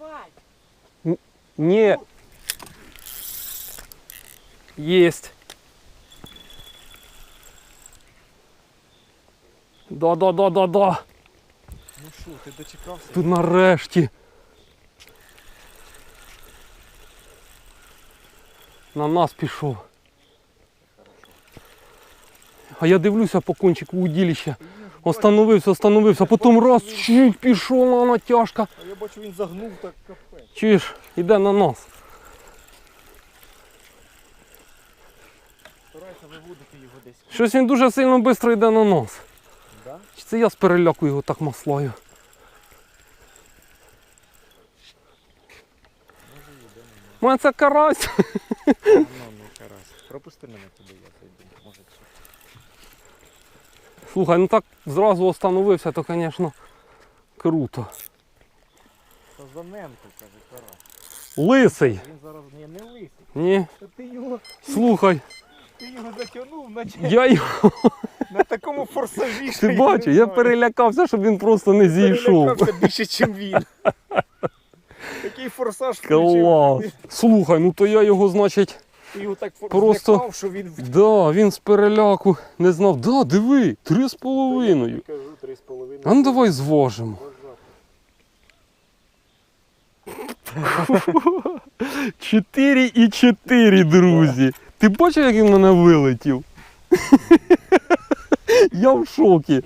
Давай. Ні. Єсть. Да-да-да-да-да. Ну що, ти дочекався? Тут нарешті. На нас пішов. А я дивлюся по кончику удилища. Остановився, остановився, потім раз, чуть пішов на натяжка. А я бачу, він загнув так капець. Чуєш, іде на нас. Старайся виводити його десь. Щось він дуже сильно швидко йде на нас. Да? Чи це я з переляку його так маслаю? У мене це карась. Ну, карась. Пропусти мене туди, я зайду. Може. Слухай, ну так зразу остановився, то, звісно, круто. Та Заненко, каже, карась. Лисий. Він зараз ні, не лисий. Ні. Та ти його, Слухай, ти його затягнув на, я його, на такому форсажі. що ти бачиш, я знаю. перелякався, щоб він просто не зійшов. Перелякався більше, ніж він. Такий форсаж Клас. включив. Слухай, ну то я його, значить, Ти його так Просто- злякав, що він да, він з переляку не знав. Да, диви, три з половиною. Кажу, три з половиною. А ну давай зважимо. Чотири і чотири, друзі. Ти бачив, як він мене вилетів? Я в шокі.